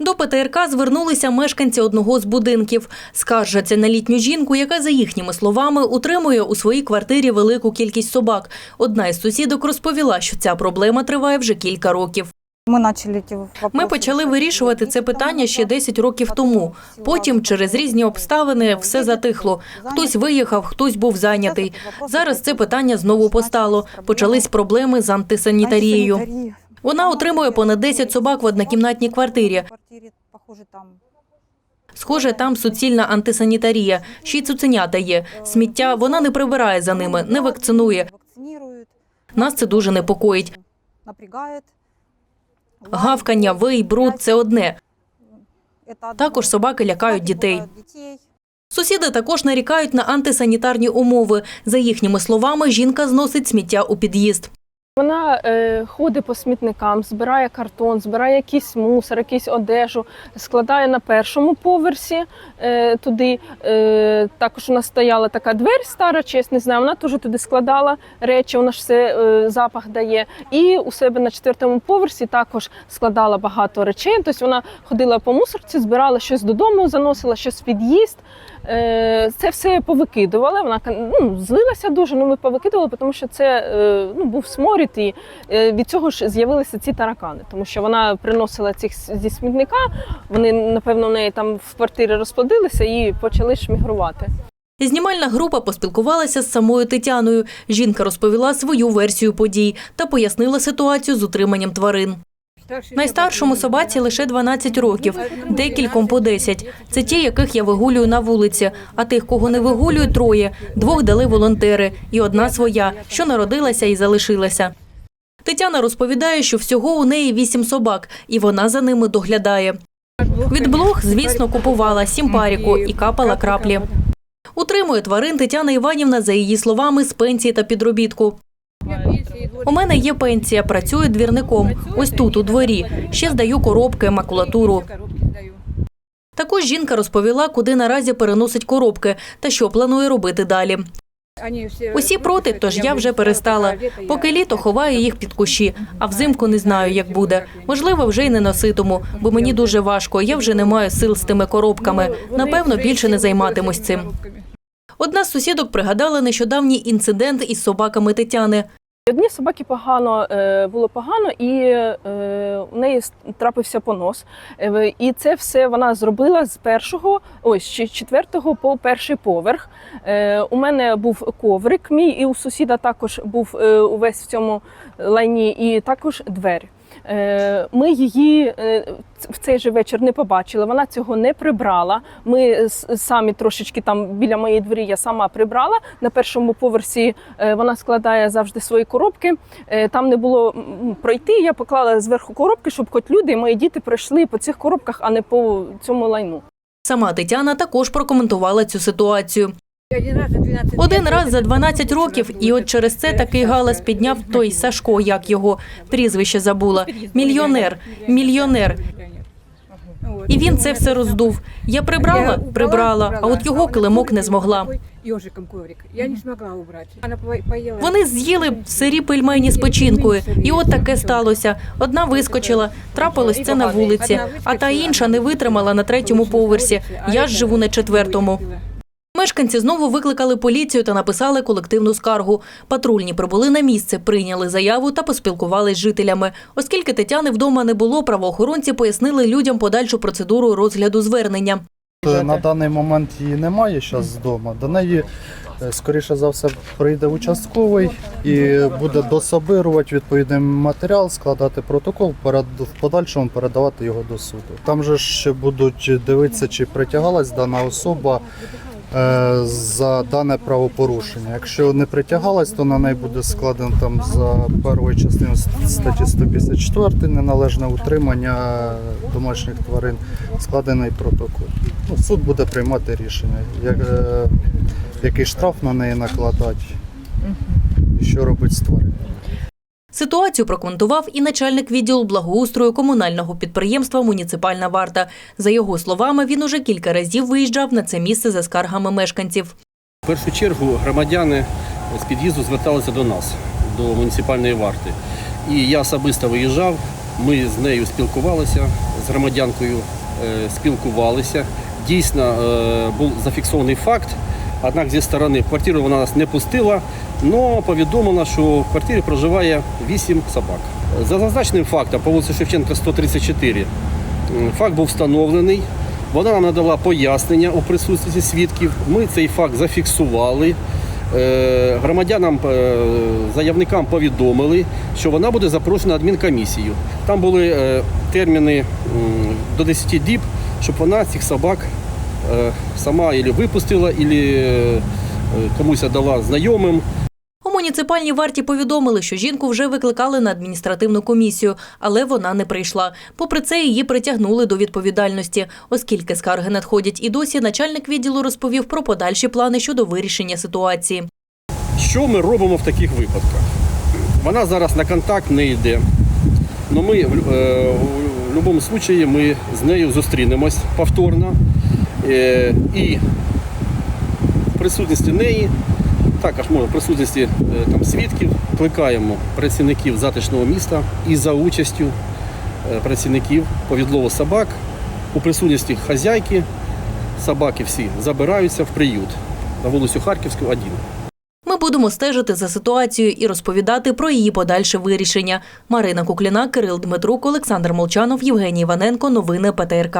До ПТРК звернулися мешканці одного з будинків. Скаржаться на літню жінку, яка, за їхніми словами, утримує у своїй квартирі велику кількість собак. Одна із сусідок розповіла, що ця проблема триває вже кілька років. Ми почали вирішувати це питання ще 10 років тому. Потім, через різні обставини, все затихло. Хтось виїхав, хтось був зайнятий. Зараз це питання знову постало. Почались проблеми з антисанітарією. Вона отримує понад 10 собак в однокімнатній квартирі. Схоже, там суцільна антисанітарія. Ще й цуценята є. Сміття вона не прибирає за ними, не вакцинує. Нас це дуже непокоїть. Гавкання, вий, бруд це одне. Також собаки лякають дітей. Сусіди також нарікають на антисанітарні умови. За їхніми словами, жінка зносить сміття у під'їзд. Вона е, ходить по смітникам, збирає картон, збирає якийсь мусор, якусь одежу, складає на першому поверсі е, туди. Е, також у нас стояла така двері стара, чесно не знаю. Вона теж туди складала речі, вона ж все е, запах дає. І у себе на четвертому поверсі також складала багато речей. Тобто вона ходила по мусорці, збирала щось додому, заносила щось в під'їзд. Е, Це все повикидували. Вона ну, злилася дуже. Ну ми повикидували, тому що це е, ну, був сморід, і е, від цього ж з'явилися ці таракани, тому що вона приносила цих зі смітника. Вони напевно в неї там в квартирі розплодилися і почали шмігрувати. Знімальна група поспілкувалася з самою Тетяною. Жінка розповіла свою версію подій та пояснила ситуацію з утриманням тварин. Найстаршому собаці лише 12 років, декільком по 10. Це ті, яких я вигулюю на вулиці. А тих, кого не вигулюю, троє. Двох дали волонтери, і одна своя, що народилася і залишилася. Тетяна розповідає, що всього у неї вісім собак, і вона за ними доглядає. Від блох, звісно, купувала сімпаріку і капала краплі. Утримує тварин Тетяна Іванівна, за її словами, з пенсії та підробітку. У мене є пенсія, працюю двірником. Ось тут, у дворі. Ще здаю коробки, макулатуру. Також жінка розповіла, куди наразі переносить коробки та що планує робити далі. Усі проти, тож я вже перестала. Поки літо ховаю їх під кущі, а взимку не знаю, як буде. Можливо, вже й не носитиму, бо мені дуже важко. Я вже не маю сил з тими коробками. Напевно, більше не займатимусь цим. Одна з сусідок пригадала нещодавній інцидент із собаками Тетяни. Одні собаки погано е, було погано, і е, у неї с- трапився понос. Е, І це все вона зробила з першого, ось чи- четвертого по перший поверх. Е, У мене був коврик мій, і у сусіда також був е, увесь в цьому лайні, і також двері. Е, Ми її е, в цей же вечір не побачили. Вона цього не прибрала. Ми самі трошечки там біля моєї двері я сама прибрала. На першому поверсі е, вона складає завжди свої коробки. Там не було пройти. Я поклала зверху коробки, щоб хоч люди, мої діти пройшли по цих коробках, а не по цьому лайну. Сама Тетяна також прокоментувала цю ситуацію. Один раз за 12 років, і от через це такий галас підняв той Сашко, як його прізвище забула. Мільйонер, мільйонер. І він це все роздув. Я прибрала, прибрала, а от його килимок не змогла. Я не. Вони з'їли сирі пельмені з печінкою, і от таке сталося. Одна вискочила, трапилось це на вулиці, а та інша не витримала на третьому поверсі. Я ж живу на четвертому. Мешканці знову викликали поліцію та написали колективну скаргу. Патрульні прибули на місце, прийняли заяву та поспілкувались з жителями. Оскільки Тетяни вдома не було, правоохоронці пояснили людям подальшу процедуру розгляду звернення. Е, На даний момент її немає зараз вдома. До неї, е, скоріше за все, прийде участковий і буде дособирувати відповідний матеріал, складати протокол, перед, в подальшому передавати його до суду. Там же ще будуть дивитися, чи притягалась дана особа за дане правопорушення. Якщо не притягалась, то на неї буде складено там за першою частиною статті 154 неналежне утримання домашніх тварин, складений протокол. Ну, суд буде приймати рішення, як, е, який штраф на неї накладати і що робити з твариною. Ситуацію прокоментував і начальник відділу благоустрою комунального підприємства Муніципальна варта. За його словами, він уже кілька разів виїжджав на це місце за скаргами мешканців. В першу чергу громадяни з під'їзду зверталися до нас, до муніципальної варти. І я особисто виїжджав, Ми з нею спілкувалися, з громадянкою е, спілкувалися. Дійсно е, був зафіксований факт. Однак зі сторони в квартиру вона нас не пустила, але повідомила, що в квартирі проживає 8 собак. За зазначеним фактом по вулиці Шевченка 134 м, факт був встановлений. Вона нам надала пояснення у присутності свідків. Ми цей факт зафіксували. Е, Громадянам, е, заявникам повідомили, що вона буде запрошена на адмінкомісію. Там були е, терміни до 10 діб, щоб вона цих собак сама або випустила, або комусь дала знайомим. У муніципальній варті повідомили, що жінку вже викликали на адміністративну комісію, але вона не прийшла. Попри це, її притягнули до відповідальності. Оскільки скарги надходять і досі, начальник відділу розповів про подальші плани щодо вирішення ситуації. Що ми робимо в таких випадках? Вона зараз на контакт не йде. Ну ми е, в будь-якому випадку ми з нею зустрінемось повторно. Е, і в присутності неї, також може в присутності е, там, свідків, кликаємо працівників затишного міста і за участю е, працівників по відлову собак у присутності хазяйки. Собаки всі забираються в приют на вулицю Харківську, 1. Ми будемо стежити за ситуацією і розповідати про її подальше вирішення. Марина Кукліна, Кирил Дмитрук, Олександр Молчанов, Євгеній Іваненко. Новини ПТРК.